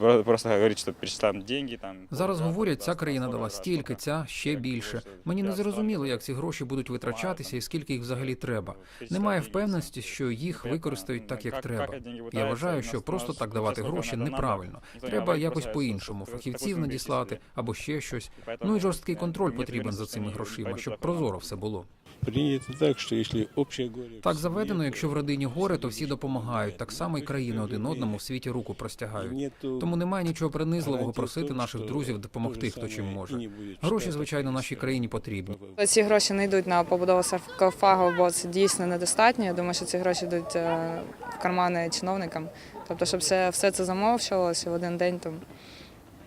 про- просто говорит, что перечисляем деньги там. Зараз говорять, ця країна дала стільки, ця ще більше. Мені не зрозуміло, як ці гроші будуть витрачатися і скільки їх взагалі треба. Немає впевненості, що їх використають так, як треба. Я вважаю, що просто так давати гроші неправильно. Треба якось по-іншому, фахівців надіслати або ще щось. Ну і жорсткий контроль потрібен за цими грошима, щоб прозоро все було. Принято так, что если общее горе... Так заведено, якщо в родині горе, то всі допомагають. Так само і країни один одному в світі руку простягають. Тому немає нічого принизливого просити наших друзів допомогти, хто чим може. Гроші, звичайно, нашій країні потрібні. Ці гроші не йдуть на побудову саркофагу, бо це дійсно недостатньо. Я думаю, що ці гроші йдуть е, в кармани чиновникам. Тобто, щоб все, все це замовчувалося в один день, то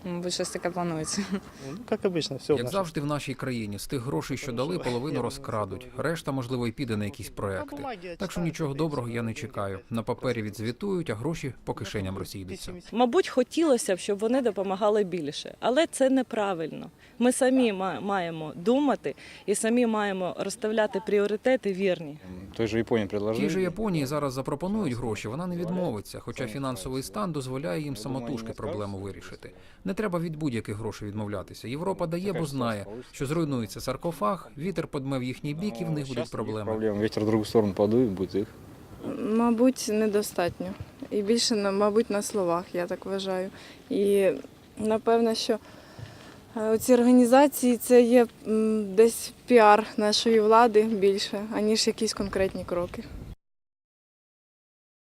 мабуть, щось таке планується. Ну, как обычно, все. Як завжди в нашій країні, з тих грошей, що дали, половину розкрадуть. Решта, можливо, і піде на якісь проекти. Так що нічого доброго я не чекаю. На папері відзвітують, а гроші по кишеням розійдуться. Мабуть, хотілося б, щоб вони допомагали більше, але це неправильно. Ми самі ма- маємо думати і самі маємо розставляти пріоритети вірні. Той же Японии предложили. Тій же Японії зараз запропонують гроші, вона не відмовиться, хоча фінансовий стан дозволяє їм самотужки проблему вирішити. Не треба від будь-яких грошей відмовлятися. Європа дає, бо знає, що зруйнується саркофаг, вітер подме в їхній бік, і в них будуть проблеми. Проблем. Ветер в другую сторону подует, будет их. Мабуть, недостатньо. І більше, на- мабуть, на словах, я так вважаю. І напевно, що ці організації це є десь піар нашої влади більше, аніж якісь конкретні кроки.